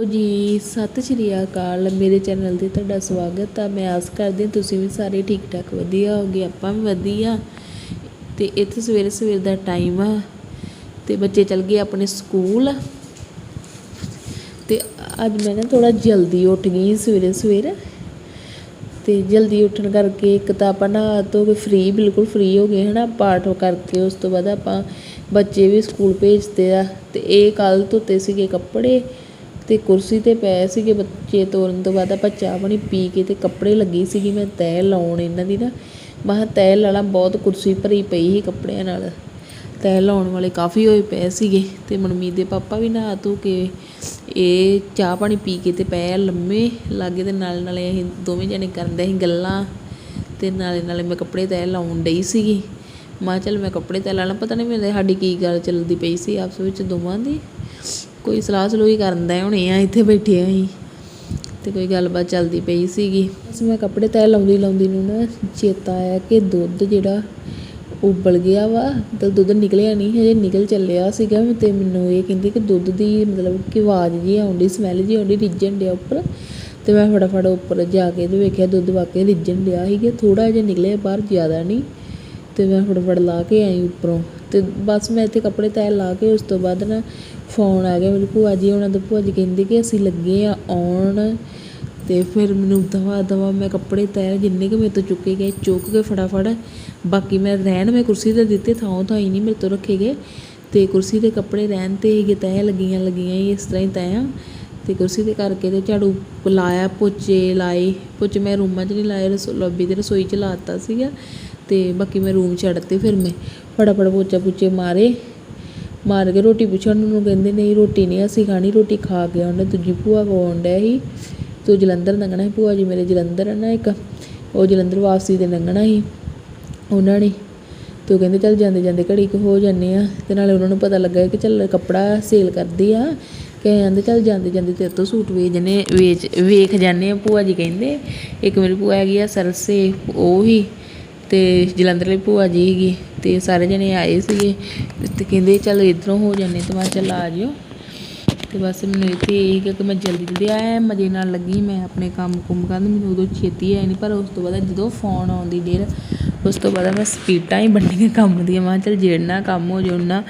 ਲੋ ਜੀ, ਸਤਿ ਸ਼੍ਰੀ ਅਕਾਲ। ਮੇਰੇ ਚੈਨਲ ਤੇ ਤੁਹਾਡਾ ਸਵਾਗਤ ਆ। ਮੈਂ ਆਸ ਕਰਦੀ ਹਾਂ ਤੁਸੀਂ ਵੀ ਸਾਰੇ ਠੀਕ ਠਾਕ ਵਧੀਆ ਹੋਗੇ, ਆਪਾਂ ਵੀ ਵਧੀਆ। ਤੇ ਇੱਥੇ ਸਵੇਰੇ ਸਵੇਰ ਦਾ ਟਾਈਮ ਆ। ਤੇ ਬੱਚੇ ਚਲ ਗਏ ਆਪਣੇ ਸਕੂਲ। ਤੇ ਅੱਜ ਮੈਂ ਨਾ ਥੋੜਾ ਜਲਦੀ ਉੱਠ ਗਈ ਸਵੇਰੇ ਸਵੇਰ। ਤੇ ਜਲਦੀ ਉੱਠਣ ਕਰਕੇ ਇੱਕ ਤਾਂ ਆਪਾਂ ਨਾ ਧੋ ਕੇ ਫ੍ਰੀ ਬਿਲਕੁਲ ਫ੍ਰੀ ਹੋ ਗਏ ਹਨਾ, ਪਾਠ ਕਰਕੇ। ਉਸ ਤੋਂ ਬਾਅਦ ਆਪਾਂ ਬੱਚੇ ਵੀ ਸਕੂਲ ਭੇਜਦੇ ਆ। ਤੇ ਇਹ ਕੱਲ ਧੋਤੇ ਸੀਗੇ ਕੱਪੜੇ। ਤੇ ਕੁਰਸੀ ਤੇ ਪਏ ਸੀਗੇ ਬੱਚੇ ਤੋਰਨ ਤੋਂ ਬਾਅਦ ਆਪਾਂ ਚਾਹ ਪਾਣੀ ਪੀ ਕੇ ਤੇ ਕੱਪੜੇ ਲੱਗੀ ਸੀਗੀ ਮੈਂ ਤੈਅ ਲਾਉਣ ਇਹਨਾਂ ਦੀ ਨਾ। ਮਹਾ ਤੈਅ ਲਾਲਾ ਬਹੁਤ ਕੁਰਸੀ ਭਰੀ ਪਈ ਸੀ ਕੱਪੜਿਆਂ ਨਾਲ। ਤੈਅ ਲਾਉਣ ਵਾਲੇ ਕਾਫੀ ਹੋਏ ਪਏ ਸੀਗੇ ਤੇ ਮਨਮੀਤ ਦੇ ਪਾਪਾ ਵੀ ਨਹਾ ਧੋ ਕੇ ਇਹ ਚਾਹ ਪਾਣੀ ਪੀ ਕੇ ਤੇ ਪਏ ਲੰਮੇ ਲਾਗੇ ਤੇ ਨਾਲ ਨਾਲੇ ਅਸੀਂ ਦੋਵੇਂ ਜਣੇ ਕਰਦੇ ਸੀ ਗੱਲਾਂ ਤੇ ਨਾਲੇ ਨਾਲੇ ਮੈਂ ਕੱਪੜੇ ਤੈਅ ਲਾਉਣ ਡਈ ਸੀਗੀ। ਮਾਂ ਚੱਲ ਮੈਂ ਕੱਪੜੇ ਤੈਅ ਲਾ ਲਾਂ ਪਤਾ ਨਹੀਂ ਮੇਰੇ ਸਾਡੀ ਕੀ ਗੱਲ ਚੱਲਦੀ ਪਈ ਸੀ, ਆਪਸ ਵਿੱਚ ਦੋਵਾਂ ਦੀ। ਕੋਈ ਸਲਾਹ ਸਲੂਹ ਹੀ ਕਰਨ ਦਾ ਹੋਣੇ ਆ, ਇੱਥੇ ਬੈਠੇ ਅਸੀਂ। ਤੇ ਕੋਈ ਗੱਲਬਾਤ ਚੱਲਦੀ ਪਈ ਸੀਗੀ। ਬਸ ਮੈਂ ਕੱਪੜੇ ਤੈਅ ਲਾਉਂਦੀ ਲਾਉਂਦੀ ਨੂੰ ਨਾ ਚੇਤਾ ਆਇਆ ਕਿ ਦੁੱਧ ਜਿਹੜਾ ਉਬਲ ਗਿਆ ਵਾ, ਤੇ ਦੁੱਧ ਨਿਕਲਿਆ ਨਹੀਂ, ਹਜੇ ਨਿਕਲ ਚੱਲਿਆ ਸੀਗਾ ਤੇ ਮੈਨੂੰ ਇਹ ਕਹਿੰਦੀ ਕਿ ਦੁੱਧ ਦੀ ਮਤਲਬ ਕਿ ਆਵਾਜ਼ ਜੀ ਆਉਂਦੀ ਸਮੈਲ ਜੀ ਆਉਂਦੀ ਰਿੱਝਣ ਡਿਆ ਉੱਪਰ। ਤੇ ਮੈਂ ਫਟਾਫਟ ਉੱਪਰ ਜਾ ਕੇ ਤੇ ਵੇਖਿਆ ਦੁੱਧ ਵਾਕਈ ਰਿੱਝਣ ਡਿਆ ਸੀਗਾ ਥੋੜਾ ਜਿਹਾ ਨਿਕਲਿਆ, ਬਾਹਰ ਜ਼ਿਆਦਾ ਨਹੀਂ। ਤੇ ਮੈਂ ਫਟਾਫਟ ਲਾ ਕੇ ਆਈ ਉੱਪਰੋਂ। ਅਤੇ ਬਸ ਮੈਂ ਇੱਥੇ ਕੱਪੜੇ ਤੈਅ ਲਾ ਕੇ ਉਸ ਤੋਂ ਬਾਅਦ ਨਾ ਫੋਨ ਆ ਗਿਆ ਮੇਰੀ ਭੂਆ ਜੀ, ਉਹਨਾਂ ਦੇ ਭੂਆ ਜੀ ਕਹਿੰਦੇ ਕਿ ਅਸੀਂ ਲੱਗੇ ਆ ਆਉਣ ਅਤੇ ਫਿਰ ਮੈਨੂੰ ਦਵਾ ਦਵਾ ਮੈਂ ਕੱਪੜੇ ਤੈਅ ਜਿੰਨੇ ਕੁ ਮੇਰੇ ਤੋਂ ਚੁੱਕੇ ਗਏ, ਚੁੱਕ ਕੇ ਫਟਾਫਟ ਬਾਕੀ ਮੈਂ ਰਹਿਣ ਮੈਂ ਕੁਰਸੀ ਤੇ ਦਿੱਤੇ, ਥਾਂ ਥਾਂ ਹੀ ਨਹੀਂ ਮੇਰੇ ਤੋਂ ਰੱਖੇ ਗਏ ਅਤੇ ਕੁਰਸੀ ਤੇ ਕੱਪੜੇ ਰਹਿਣ ਤੇ ਹੀ ਤੈਅ ਲੱਗੀਆਂ ਲੱਗੀਆਂ ਹੀ ਇਸ ਤਰ੍ਹਾਂ ਹੀ ਤੈਅ ਤੇ ਕੁਰਸੀ ਤੇ ਕਰਕੇ ਤੇ ਝਾੜੂ ਲਾਇਆ, ਪੋਚੇ ਲਾਏ, ਪੋਚੇ ਮੈਂ ਰੂਮਾਂ 'ਚ ਨਹੀਂ ਲਾਏ, ਰਸੋ, ਲੌਬੀ ਤੇ ਰਸੋਈ 'ਚ ਲਾਤਾ ਸੀਗਾ ਤੇ ਬਾਕੀ ਮੈਂ ਰੂਮ ਛੱਡ ਛੱਡਤੇ, ਫਿਰ ਮੈਂ ਫਟਾਫਟ ਪੋਚਾ ਪੁੱਚੇ ਮਾਰੇ। ਮਾਰ ਕੇ ਰੋਟੀ ਪੁੱਛਣ ਨੂੰ ਕਹਿੰਦੇ, ਨਹੀਂ, ਰੋਟੀ ਨਹੀਂ ਅਸੀਂ ਖਾਣੀ, ਰੋਟੀ ਖਾ ਕੇ ਉਹਨੇ ਦੂਜੀ ਭੂਆ ਕੋ ਆਉਂਦਾ ਸੀ। ਤੂੰ ਜਲੰਧਰ ਲੰਘਣਾ ਸੀ ਭੂਆ ਜੀ, ਮੇਰੇ ਜਲੰਧਰ ਹੈ ਨਾ ਇੱਕ। ਉਹ ਜਲੰਧਰ ਵਾਪਸੀ ਤੇ ਲੰਘਣਾ ਸੀ, ਉਹਨਾਂ ਨੇ। ਤੇ ਉਹ ਕਹਿੰਦੇ, ਚੱਲ ਜਾਂਦੇ ਜਾਂਦੇ ਘੜੀ ਕੁ ਹੋ ਜਾਂਦੇ ਆ। ਤੇ ਨਾਲੇ ਉਹਨਾਂ ਨੂੰ ਪਤਾ ਲੱਗਾ ਕਿ ਚੱਲ ਕੱਪੜਾ ਸੇਲ ਕਰਦੀ ਆ। ਕਹਿੰਦੇ ਚੱਲ ਜਾਂਦੇ ਜਾਂਦੇ ਤੇਰੇ ਤੋਂ ਸੂਟ ਵੇਚ ਜਨੇ ਵੇਚ, ਵੇਖ ਜਾਂਦੇ ਆ। ਭੂਆ ਜੀ ਕਹਿੰਦੇ, ਇੱਕ ਮੇਰੀ ਭੂਆ ਹੈਗੀ ਆ ਸਰਸੇ, ਉਹ ਹੀ ਅਤੇ ਜਲੰਧਰ ਲਈ ਭੂਆ ਜੀ ਸੀਗੀ ਅਤੇ ਸਾਰੇ ਜਣੇ ਆਏ ਸੀਗੇ ਅਤੇ ਕਹਿੰਦੇ ਚੱਲ ਇੱਧਰੋਂ ਹੋ ਜਾਂਦੇ ਅਤੇ ਮੈਂ ਕਿਹਾ ਚੱਲ ਆ ਜਿਓ। ਅਤੇ ਬਸ ਮੈਨੂੰ ਇੱਥੇ ਇਹ ਸੀਗਾ ਕਿ ਮੈਂ ਜਲਦੀ ਜਲਦੀ ਆਇਆ, ਮਜ਼ੇ ਨਾਲ ਲੱਗੀ, ਮੈਂ ਆਪਣੇ ਕੰਮ ਕੁੰਮ ਕਰਨ ਮੈਨੂੰ ਉਦੋਂ ਛੇਤੀ ਆਈ ਨਹੀਂ ਪਰ ਉਸ ਤੋਂ ਬਾਅਦ ਜਦੋਂ ਫੋਨ ਆਉਂਦੀ ਡੇਰ, ਉਸ ਤੋਂ ਬਾਅਦ ਮੈਂ ਸਪੀਡਾਂ ਹੀ ਬੰਨੀਆਂ ਕੰਮ ਦੀਆਂ, ਮੈਂ ਕਿਹਾ ਚੱਲ ਜਿਹੜਾ ਕੰਮ ਹੋ ਜਾਉਣਾ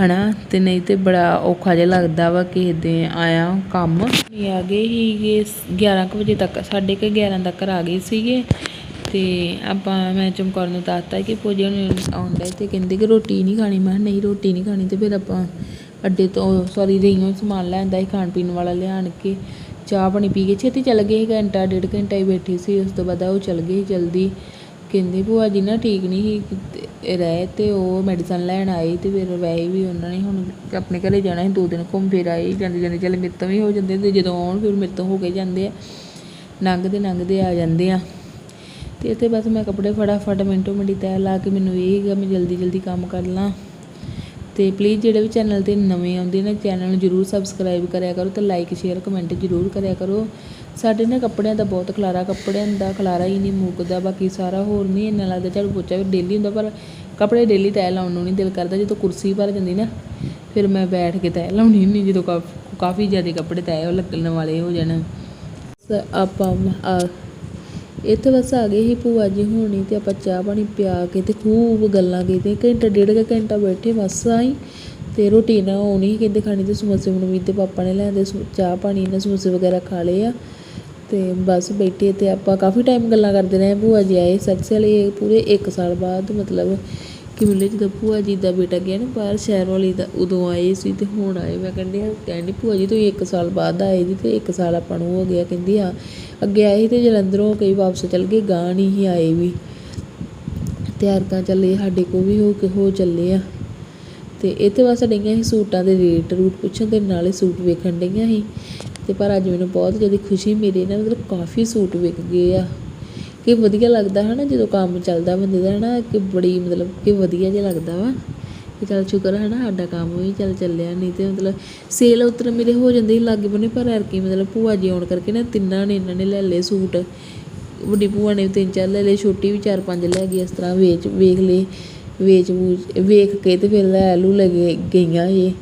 ਹਨਾ, ਤੇ ਨਹੀਂ ਤੇ ਬੜਾ ਔਖਾ ਜਿਹਾ ਲੱਗਦਾ ਵਾ ਕਿਸੇ ਦੇ ਆਇਆ ਕੰਮ। ਇਹ ਆ ਗਏ ਸੀਗੇ 11 ਕੁ ਵਜੇ ਤੱਕ, ਸਾਢੇ ਕੁ 11 ਤੱਕ ਆ ਗਏ ਸੀਗੇ। ਤੇ ਆਪਾਂ ਮੈਂ ਚਮਕੌਰ ਨੂੰ ਦੱਸਤਾ ਕਿ ਪੂਜਾ ਨੂੰ ਆਉਂਦਾ ਤੇ ਕਹਿੰਦੇ ਕਿ ਰੋਟੀ ਨਹੀਂ ਖਾਣੀ। ਮੈਂ ਕਿਹਾ ਨਹੀਂ ਰੋਟੀ ਨਹੀਂ ਖਾਣੀ ਤੇ ਫਿਰ ਆਪਾਂ ਅੱਡੇ ਤੋਂ ਸੌਰੀ ਰਹੀਆਂ ਸਮਾਨ ਲੈਂਦਾ ਸੀ ਖਾਣ ਪੀਣ ਵਾਲਾ ਲਿਆਣ ਕੇ ਚਾਹ ਪਾਣੀ ਪੀ ਕੇ ਛੇਤੀ ਚੱਲ ਗਏ ਸੀ, ਘੰਟਾ ਡੇਢ ਘੰਟਾ ਹੀ ਬੈਠੀ ਸੀ। ਉਸ ਤੋਂ ਬਾਅਦ ਉਹ ਚੱਲ ਗਏ ਜਲਦੀ। ਕਹਿੰਦੇ ਭੂਆ ਜੀ ਨਾ ਠੀਕ ਨਹੀਂ ਸੀ ਰਹੇ ਰਹਿ ਤੇ ਉਹ ਮੈਡੀਸਨ ਲੈਣ ਆਏ ਤੇ ਫਿਰ ਵੈਸੇ ਵੀ ਉਹਨਾਂ ਨੇ ਹੁਣ ਆਪਣੇ ਘਰੇ ਜਾਣਾ ਸੀ ਦੋ ਦਿਨ ਘੁੰਮ ਫਿਰ ਆਏ ਜਾਂਦੇ ਜਾਂਦੇ ਚੱਲ ਮੇਰੇ ਤੋਂ ਵੀ ਹੋ ਜਾਂਦੇ ਤੇ ਜਦੋਂ ਆਉਣ ਫਿਰ ਮੇਰੇ ਤੋਂ ਹੋ ਕੇ ਜਾਂਦੇ ਆ। ਲੰਘਦੇ ਲੰਘਦੇ ਆ ਜਾਂਦੇ ਆ। ਤੇ ਇੱਥੇ ਬਸ ਮੈਂ ਕੱਪੜੇ ਫਟਾਫਟ ਮਿੰਟੋ ਮਿੰਟੀ ਤੈਅ ਲਾ ਕੇ ਮੈਨੂੰ ਇਹ ਹੈਗਾ ਮੈਂ ਜਲਦੀ ਜਲਦੀ ਕੰਮ ਕਰ ਲਾਂ। ਤੇ ਪਲੀਜ਼ ਜਿਹੜੇ ਵੀ ਚੈਨਲ ਤੇ ਨਵੇਂ ਆਉਂਦੇ ਨੇ ਚੈਨਲ ਨੂੰ ਜਰੂਰ ਸਬਸਕ੍ਰਾਈਬ ਕਰਿਆ ਕਰੋ ਤੇ ਲਾਈਕ ਸ਼ੇਅਰ ਕਮੈਂਟ ਜਰੂਰ ਕਰਿਆ ਕਰੋ। ਸਾਡੇ ਨਾ ਕੱਪੜਿਆਂ ਦਾ ਬਹੁਤ ਖਲਾਰਾ, ਕੱਪੜਿਆਂ ਦਾ ਖਲਾਰਾ ਹੀ ਨਹੀਂ ਮੁੱਕਦਾ, ਬਾਕੀ ਸਾਰਾ ਹੋਰ ਨਹੀਂ ਇੰਨਾ ਲੱਗਦਾ, ਝਾੜੂ ਪੋਚਾ ਵੀ ਡੇਲੀ ਹੁੰਦਾ, ਪਰ ਕੱਪੜੇ ਡੇਲੀ ਤੈਅ ਲਾਉਣ ਨੂੰ ਨਹੀਂ ਦਿਲ ਕਰਦਾ, ਜਦੋਂ ਕੁਰਸੀ ਭਰ ਜਾਂਦੀ ਨਾ, ਫਿਰ ਮੈਂ ਬੈਠ ਕੇ ਤੈਅ ਲਾਉਣੀ ਹੁੰਦੀ ਜਦੋਂ ਕਾ- ਕਾਫੀ ਜ਼ਿਆਦਾ ਕੱਪੜੇ ਤੈਅ ਲੱਗਣ ਵਾਲੇ ਹੋ ਜਾਣ। ਆਪਾਂ ਇੱਥੇ ਬਸ ਆ ਗਏ ਸੀ ਭੂਆ ਜੀ ਹੋਣੀ ਤੇ ਆਪਾਂ ਚਾਹ ਪਾਣੀ ਪਿਆ ਕੇ ਤੇ ਖੂਬ ਗੱਲਾਂ ਕੀਤੀਆਂ। ਘੰਟਾ, ਡੇਢ ਕੁ ਘੰਟਾ ਬੈਠੇ ਬਸ ਆਈ ਤੇ ਰੋਟੀ ਨਾ ਹੋਣੀ ਸੀ, ਕਹਿੰਦੇ ਖਾਣੀ ਤੇ ਸਮੋਸੇ ਮਨਮੀਤ ਦੇ ਪਾਪਾ ਨੇ ਲਿਆਂਦੇ ਸਮੋ- ਚਾਹ ਪਾਣੀ ਨਾਲ ਸਮੋਸੇ ਵਗੈਰਾ ਖਾ ਲਏ ਆ ਤੇ ਬਸ ਬੈਠੇ ਤੇ ਆਪਾਂ ਕਾਫੀ ਟਾਈਮ ਗੱਲਾਂ ਕਰਦੇ ਰਹੇ। ਭੂਆ ਜੀ ਆਏ ਸਰਸੇ ਵਾਲੇ ਪੂਰੇ 1 ਸਾਲ ਬਾਅਦ ਮਤਲਬ ਕਿ ਮਿਲੇ ਜਦੋਂ ਭੂਆ ਜੀ ਦਾ ਬੇਟਾ ਗਿਆ ਨਾ ਬਾਹਰ ਸ਼ਹਿਰ ਵਾਲੀ ਦਾ, ਉਦੋਂ ਆਏ ਸੀ ਅਤੇ ਹੁਣ ਆਏ। ਮੈਂ ਕਹਿੰਦੀ ਆ ਕਹਿੰਦੀ ਭੂਆ ਜੀ ਤੁਸੀਂ ਇੱਕ ਸਾਲ ਬਾਅਦ ਆਏ ਜੀ ਅਤੇ ਇੱਕ ਸਾਲ ਆਪਾਂ ਨੂੰ ਹੋ ਗਿਆ। ਕਹਿੰਦੀ ਹਾਂ, ਅੱਗੇ ਆਏ ਸੀ ਤੇ ਜਲੰਧਰੋਂ ਕਈ ਵਾਪਸ ਚਲ ਗਏ ਗਾਂ ਨਹੀਂ ਸੀ ਆਏ ਵੀ। ਤਿਆਰ ਤਾਂ ਚੱਲੇ ਸਾਡੇ ਕੋਲ ਵੀ ਹੋ ਕੇ ਹੋ ਚੱਲੇ ਆ। ਤੇ ਇੱਥੇ ਬਸ ਡਈਆਂ ਸੀ ਸੂਟਾਂ ਦੇ ਰੇਟ ਰੂਟ ਪੁੱਛਣ ਦੇ ਨਾਲੇ ਸੂਟ ਵੇਖਣ ਡਈਆਂ ਸੀ। ਤੇ ਪਰ ਅੱਜ ਮੈਨੂੰ ਬਹੁਤ ਜ਼ਿਆਦਾ ਖੁਸ਼ੀ ਮਿਲੀ ਨਾ, ਮਤਲਬ ਕਾਫੀ ਸੂਟ ਵਿਕ ਗਏ ਆ। ਕਿ ਵਧੀਆ ਲੱਗਦਾ ਹੈ ਨਾ ਜਦੋਂ ਕੰਮ ਚੱਲਦਾ ਬੰਦੇ ਦਾ ਹੈ ਨਾ ਕਿ ਬੜੀ ਮਤਲਬ ਕਿ ਵਧੀਆ ਜਿਹਾ ਲੱਗਦਾ ਵਾ। ਕਿ ਚੱਲ ਸ਼ੁਕਰ ਹੈ ਨਾ ਸਾਡਾ ਕੰਮ ਵੀ ਚੱਲ ਚੱਲਿਆ, ਨਹੀਂ ਤੇ ਮਤਲਬ ਸੇਲ ਉਤਰ ਮੇਰੇ ਹੋ ਜਾਂਦੇ ਸੀ ਲਾਗੇ ਬੰਨੇ ਪਰ ਐਰਕੀ ਮਤਲਬ ਭੂਆ ਜੀ ਆਉਣ ਕਰਕੇ ਨਾ ਤਿੰਨਾਂ ਨੇ, ਇਹਨਾਂ ਨੇ ਲੈ ਲਏ ਸੂਟ। ਵੱਡੀ ਭੂਆ ਨੇ ਵੀ ਤਿੰਨ ਚਾਰ ਲੈ ਲਏ, ਛੋਟੀ ਵੀ ਚਾਰ ਪੰਜ ਲੈ ਗਈ, ਇਸ ਤਰ੍ਹਾਂ ਵੇਚ, ਵੇਖ ਲਏ ਵੇਚ ਵੂਚ ਵੇਖ ਕੇ ਤੇ ਫਿਰ ਲੈ ਲੂ ਲਗੇ ਗਈਆਂ ਇਹ।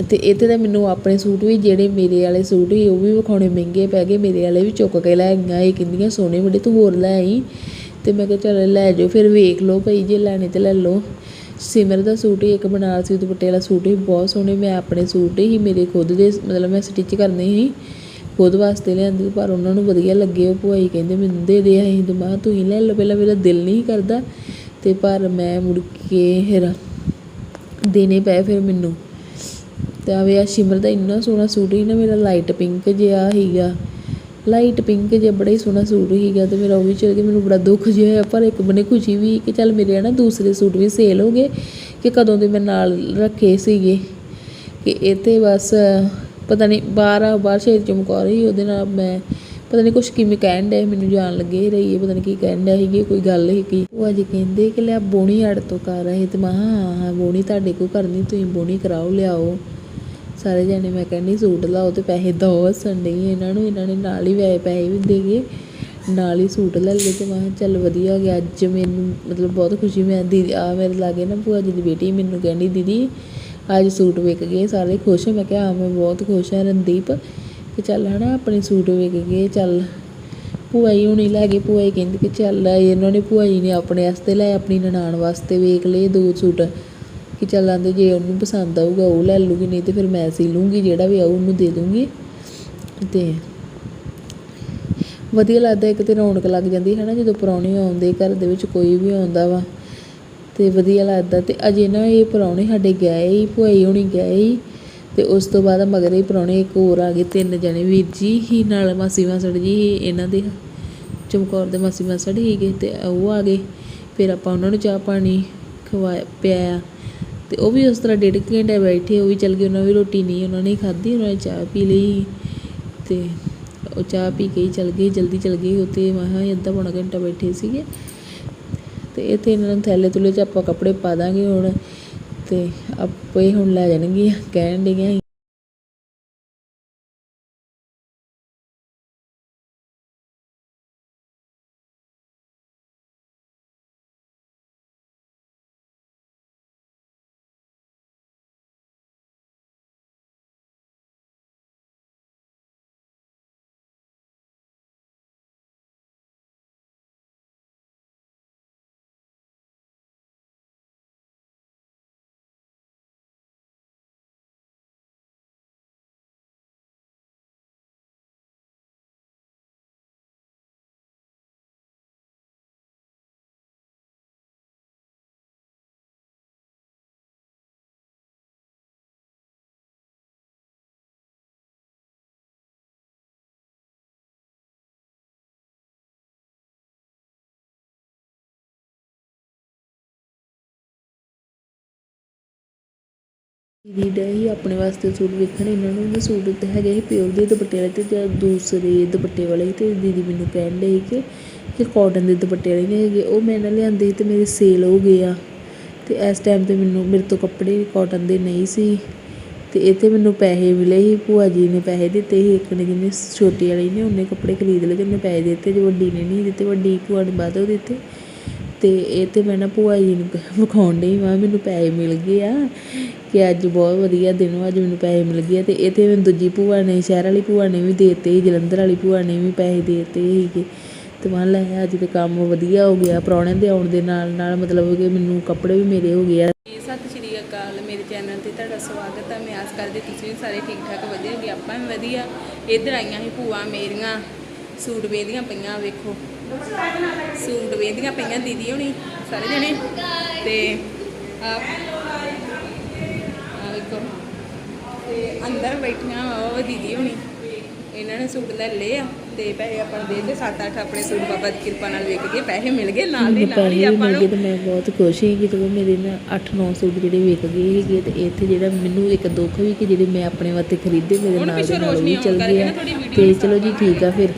ਅਤੇ ਇੱਥੇ ਤਾਂ ਮੈਨੂੰ ਆਪਣੇ ਸੂਟ ਵੀ, ਜਿਹੜੇ ਮੇਰੇ ਵਾਲੇ ਸੂਟ ਸੀ, ਉਹ ਵੀ ਵਿਖਾਉਣੇ ਮਹਿੰਗੇ ਪੈ ਗਏ, ਮੇਰੇ ਵਾਲੇ ਵੀ ਚੁੱਕ ਕੇ ਲੈ ਗਈਆਂ ਇਹ ਕਹਿੰਦੀਆਂ, ਸੋਹਣੇ ਬੜੇ ਤੂੰ ਹੋਰ ਲੈ ਆਈ। ਅਤੇ ਮੈਂ ਕਿਹਾ, ਚੱਲ ਲੈ ਜਾਓ, ਫਿਰ ਵੇਖ ਲਓ ਭਾਈ, ਜੇ ਲੈਣੇ ਤੇ ਲੈ ਲਓ। ਸਿਮਰ ਦਾ ਸੂਟ ਹੀ ਇੱਕ ਬਨਾਰਸੀ ਦੁਪੱਟੇ ਵਾਲਾ ਸੂਟ ਹੀ ਬਹੁਤ ਸੋਹਣੇ, ਮੈਂ ਆਪਣੇ ਸੂਟ ਹੀ ਮੇਰੇ ਖੁਦ ਦੇ, ਮਤਲਬ ਮੈਂ ਸਟਿਚ ਕਰਨੇ ਸੀ, ਖੁਦ ਵਾਸਤੇ ਲਿਆਂਦੇ ਪਰ ਉਹਨਾਂ ਨੂੰ ਵਧੀਆ ਲੱਗੇ, ਉਹ ਭੁਆਈ ਕਹਿੰਦੇ, ਮੈਨੂੰ ਦੇ ਦੇ ਅਸੀਂ ਦਿਮਾਗ ਤੂੰ ਹੀ ਲੈ ਲਓ ਪਹਿਲਾਂ ਮੇਰਾ ਦਿਲ ਨਹੀਂ ਕਰਦਾ। ਤੇ ਪਰ ਮੈਂ ਮੁੜ ਕੇ ਫਿਰ ਦੇਣੇ ਪਏ ਫਿਰ ਮੈਨੂੰ। ਤੇ ਆਵੇ ਆ। ਸ਼ਿਮਰ ਦਾ ਇੰਨਾ ਸੋਹਣਾ ਸੂਟ ਸੀ ਨਾ, ਮੇਰਾ ਲਾਈਟ ਪਿੰਕ ਜਿਹਾ ਸੀਗਾ। ਲਾਈਟ ਪਿੰਕ ਜਿਹਾ ਬੜਾ ਹੀ ਸੋਹਣਾ ਸੂਟ ਸੀਗਾ ਤੇ ਮੇਰਾ ਉਹ ਵੀ ਚਲ ਗਿਆ। ਮੈਨੂੰ ਬੜਾ ਦੁੱਖ ਜਿਹਾ ਹੋਇਆ, ਪਰ ਇੱਕ ਬਨੇ ਖੁਸ਼ੀ ਵੀ ਕਿ ਚੱਲ ਮੇਰੇ ਨਾ ਦੂਸਰੇ ਸੂਟ ਵੀ ਸੇਲ ਹੋ ਗਏ ਕਿ ਕਦੋਂ ਦੇ ਮੈਂ ਨਾਲ ਰੱਖੇ ਸੀਗੇ। ਕਿ ਇਹ ਤੇ ਬਸ, ਪਤਾ ਨਹੀਂ ਬਾਹਰ ਆ ਬਾਹਰ ਸ਼ੇਰ ਚਮਕਾ ਰਹੀ ਉਹਦੇ ਨਾਲ ਮੈਂ, ਪਤਾ ਨਹੀਂ ਕੁਛ ਕਿਵੇਂ ਕਹਿਣ ਡਿਆ ਮੈਨੂੰ ਜਾਣ ਲੱਗੇ ਰਹੀ ਹੈ ਪਤਾ ਨਹੀਂ ਕੀ ਕਹਿਣ ਡਿਆ ਸੀਗੀ, ਕੋਈ ਗੱਲ ਸੀ ਕੀ। ਉਹ ਅੱਜ ਕਹਿੰਦੇ ਕਿ ਲਿਆ ਬੋਣੀ ਅੜ ਤੋਂ ਕਰ ਰਹੇ ਤੇ ਮੈਂ ਹਾਂ ਹਾਂ ਬੋਣੀ ਤੁਹਾਡੇ ਕੋ ਕਰਨੀ, ਤੁਸੀਂ ਬੋਣੀ ਕਰਾਓ, ਲਿਆਓ। ਸਾਰੇ ਜਣੇ ਮੈਂ ਕਹਿੰਦੀ ਸੂਟ ਲਾਓ ਤੇ ਪੈਸੇ ਦੋ ਹੱਸਣ ਡਈ ਇਹਨਾਂ ਨੂੰ, ਇਹਨਾਂ ਨੇ ਨਾਲ ਹੀ ਵੈ, ਪੈਸੇ ਵੀ ਦੇ ਗਏ, ਨਾਲ ਹੀ ਸੂਟ ਲੈ ਲਏ ਤੇ ਮੈਂ ਕਿਹਾ ਚੱਲ ਵਧੀਆ ਹੋ ਗਿਆ। ਅੱਜ ਮੈਨੂੰ ਮਤਲਬ ਬਹੁਤ ਖੁਸ਼ੀ ਮੈਂ ਦੀਦੀ ਆ ਮੇਰੇ ਲਾਗੇ ਨਾ ਭੂਆ ਜੀ ਦੀ ਬੇਟੀ ਮੈਨੂੰ ਕਹਿੰਦੀ, ਦੀਦੀ, ਅੱਜ ਸੂਟ ਵਿਕ ਗਏ, ਸਾਰੇ ਖੁਸ਼ ਮੈਂ ਕਿਹਾ, ਹਾਂ, ਮੈਂ ਬਹੁਤ ਖੁਸ਼ ਹਾਂ ਰਣਦੀਪ ਕਿ ਚੱਲ ਹਨਾ, ਆਪਣੇ ਸੂਟ ਵਿਕ ਗਏ, ਚੱਲ। ਭੂਆ ਜੀ ਹੁਣੀ ਲੈ ਗਏ, ਭੂਆ ਜੀ ਕਹਿੰਦੀ ਕਿ ਚੱਲ, ਇਹਨਾਂ ਨੇ, ਭੂਆ ਜੀ ਨੇ ਆਪਣੇ ਵਾਸਤੇ ਲੈ, ਆਪਣੀ ਨਨਾਣ ਵਾਸਤੇ ਵੇਖ ਲਏ ਦੋ ਸੂਟ। ਕਿ ਚੱਲ ਆਂਦੇ ਜੇ ਉਹਨੂੰ ਪਸੰਦ ਆਊਗਾ, ਉਹ ਲੈ ਲੂਗੀ, ਨਹੀਂ ਤੇ ਫਿਰ ਮੈਂ ਸੀ ਲੂੰਗੀ, ਜਿਹੜਾ ਵੀ ਆਊ ਉਹਨੂੰ ਦੇ ਦੂੰਗੀ। ਤੇ ਵਧੀਆ ਲੱਗਦਾ ਇੱਕ ਤੇ ਰੌਣਕ ਲੱਗ ਜਾਂਦੀ ਹੈ ਨਾ, ਜਦੋਂ ਪ੍ਰਾਹੁਣੇ ਆਉਂਦੇ, ਘਰ ਦੇ ਵਿੱਚ ਕੋਈ ਵੀ ਆਉਂਦਾ ਵਾ। ਤੇ ਵਧੀਆ ਲੱਗਦਾ, ਤੇ ਅਜੇ ਨਾ ਇਹ ਪ੍ਰਾਹੁਣੇ ਸਾਡੇ ਗਏ ਹੀ, ਭੁਆਈ ਹੋਣੀ ਗਏ ਹੀ। ਤੇ ਉਸ ਤੋਂ ਬਾਅਦ ਮਗਰ ਹੀ ਪ੍ਰਾਹੁਣੇ ਇੱਕ ਹੋਰ ਆ ਗਏ, ਤਿੰਨ ਜਣੇ, ਵੀਰ ਜੀ ਹੀ ਨਾਲ ਮਾਸੀ ਮਾਸੜ ਜੀ ਇਹਨਾਂ ਦੇ ਚਮਕੌਰ ਦੇ ਮਾਸੀ ਮਾਸੜ ਸੀਗੇ ਤੇ ਉਹ ਆ ਗਏ। ਫਿਰ ਆਪਾਂ ਉਹਨਾਂ ਨੂੰ ਚਾਹ ਪਾਣੀ ਖਵਾਇਆ ਪਿਆ ਤੇ ਉਹ ਵੀ ਉਸ ਤਰ੍ਹਾਂ ਡੇਢ ਕੁ ਘੰਟੇ ਬੈਠੇ, ਉਹ ਵੀ ਚਲ ਗਏ, ਉਹਨਾਂ ਵੀ ਰੋਟੀ ਨਹੀਂ, ਉਹਨਾਂ ਨੇ ਖਾਧੀ, ਉਹਨਾਂ ਨੇ ਚਾਹ ਪੀ ਲਈ ਤੇ ਉਹ ਚਾਹ ਪੀ ਕੇ ਹੀ ਚਲ ਗਏ, ਜਲਦੀ ਚਲ ਗਏ ਉੱਥੇ, ਮੈਂ ਕਿਹਾ ਅੱਧਾ ਪੌਣਾ ਘੰਟਾ ਬੈਠੇ ਸੀਗੇ ਤੇ ਇੱਥੇ ਇਹਨਾਂ ਨੂੰ ਥੈਲੇ ਤੁਲੇ 'ਚ ਆਪਾਂ ਕੱਪੜੇ ਪਾ ਦਾਂਗੇ ਹੁਣ ਤੇ ਆਪੇ ਹੁਣ ਲੈ ਜਾਣਗੀਆਂ, ਕਹਿਣ ਡੀਆਂ ਦੀਦੀ ਡੇ ਹੀ ਆਪਣੇ ਵਾਸਤੇ ਸੂਟ ਵੇਖਣ, ਇਹਨਾਂ ਨੂੰ ਵੀ ਸੂਟ ਤੇ ਹੈਗੇ ਸੀ ਪਿਓਰ ਦੇ ਦੁਪੱਟੇ ਵਾਲੇ ਤੇ ਜਾਂ ਦੂਸਰੇ ਦੁਪੱਟੇ ਵਾਲੇ ਸੀ ਤੇ ਦੀਦੀ ਮੈਨੂੰ ਕਹਿਣ ਡਏ ਕਿ ਕਿ ਕਾਟਨ ਦੇ ਦੁਪੱਟੇ ਵਾਲੇ ਨਹੀਂ ਹੈਗੇ। ਉਹ ਮੈਂ ਨਾ ਲਿਆਂਦੇ ਸੀ ਤੇ ਮੇਰੇ ਸੇਲ ਹੋ ਗਏ ਆ। ਤੇ ਇਸ ਟਾਈਮ ਤੇ ਮੈਨੂੰ, ਮੇਰੇ ਤੋਂ ਕੱਪੜੇ ਕਾਟਨ ਦੇ ਨਹੀਂ ਸੀ। ਤੇ ਇੱਥੇ ਮੈਨੂੰ ਪੈਸੇ ਮਿਲੇ ਸੀ, ਭੂਆ ਜੀ ਨੇ ਪੈਸੇ ਦਿੱਤੇ ਸੀ। ਇੱਕ ਨੇ ਜਿਹਨੇ ਛੋਟੀ ਵਾਲੀ ਨੇ ਉਹਨੇ ਕੱਪੜੇ ਖਰੀਦ ਲਏ ਤੇ ਉਹਨੇ ਪੈਸੇ ਦਿੱਤੇ, ਜੇ ਵੱਡੀ ਨੇ ਨਹੀਂ ਦਿੱਤੇ, ਵੱਡੀ ਭੂਆ ਨੇ ਬਾਅਦ ਉਹ ਦਿੱਤੇ। ਤੇ ਇਹ ਤੇ ਮੈਂ ਨਾ ਭੂਆ ਜੀ ਨੂੰ ਵਿਖਾਉਣ ਡਈ ਮੈਂ ਮੈਨੂੰ ਪੈਸੇ ਮਿਲ ਗਏ ਆ ਕਿ ਅੱਜ ਬਹੁਤ ਵਧੀਆ ਦਿਨ ਵਾ, ਅੱਜ ਮੈਨੂੰ ਪੈਸੇ ਮਿਲ ਗਏ ਆ ਤੇ ਇਹ ਤੇ ਮੈਨੂੰ ਦੂਜੀ ਭੂਆ ਨੇ, ਸ਼ਹਿਰ ਵਾਲੀ ਭੂਆ ਨੇ ਵੀ ਦੇ ਦਿੱਤੇ ਸੀ, ਜਲੰਧਰ ਵਾਲੀ ਭੂਆ ਨੇ ਵੀ ਪੈਸੇ ਦੇ ਦਿੱਤੇ ਸੀਗੇ। ਤੇ ਮੈਂ ਲੈ, ਅੱਜ ਤੇ ਕੰਮ ਵਧੀਆ ਹੋ ਗਿਆ, ਪ੍ਰਾਹੁਣਿਆਂ ਦੇ ਆਉਣ ਦੇ ਨਾਲ ਨਾਲ ਮਤਲਬ ਕਿ ਮੈਨੂੰ ਕੱਪੜੇ ਵੀ ਮੇਰੇ ਹੋ ਗਏ ਆ। ਸਤਿ ਸ਼੍ਰੀ ਅਕਾਲ, ਮੇਰੇ ਚੈਨਲ ਤੇ ਤੁਹਾਡਾ ਸਵਾਗਤ ਹੈ ਮੈਂ ਆਸ ਕਰਦੀ ਤੁਸੀਂ ਸਾਰੇ ਠੀਕ ਠਾਕ ਵਧੀਆ ਹੋਗੇ ਆਪਾਂ ਵੀ ਵਧੀਆ। ਇੱਧਰ ਆਈਆਂ ਸੀ ਭੂਆ ਮੇਰੀਆਂ, ਸੂਟ ਵੇਦੀਆਂ ਪਈਆਂ, ਵੇਖੋ। ਸੂਟ ਵੇਦੀਆਂ ਪਈਆਂ ਦੀਦੀ ਹੋਣੀ ਸਾਰੇ ਜਣੇ। ਤੇ ਆ ਆ ਵੇਖੋ ਤੇ ਅੰਦਰ ਬੈਠੀਆਂ ਉਹ ਦੀਦੀ ਹੋਣੀ। ਇਹਨਾਂ ਨੇ ਸੂਟ ਲੈ ਲਏ ਆ ਤੇ ਪੈਸੇ ਆਪਾਂ ਦੇ ਦੇ 7-8 ਆਪਣੇ ਸੂਟ ਬਾਬਾ ਦੀ ਕਿਰਪਾ ਨਾਲ ਵਿਕ ਗਏ ਪੈਸੇ ਮਿਲ ਗਏ ਨਾਲ ਦੀ ਨਾਲ ਹੀ ਆਪਾਂ ਨੂੰ। ਤੇ ਮੈਂ ਬਹੁਤ ਖੁਸ਼ ਸੀ ਕਿ ਜਦੋਂ ਮੇਰੇ ਨਾ 8-9 ਸੂਟ ਜਿਹੜੇ ਵਿਕ ਗਏ ਸੀਗੇ ਤੇ ਇੱਥੇ ਜਿਹੜਾ ਮੈਨੂੰ ਇੱਕ ਦੁੱਖ ਵੀ ਕਿ ਜਿਹੜੇ ਮੈਂ ਆਪਣੇ ਵਾਸਤੇ ਖਰੀਦੇ ਮੇਰੇ ਨਾਲ ਦੇ ਨਾਲ ਵੀ ਚੱਲ ਗਏ ਤੇ ਚਲੋ ਜੀ ਠੀਕ ਆ ਫਿਰ।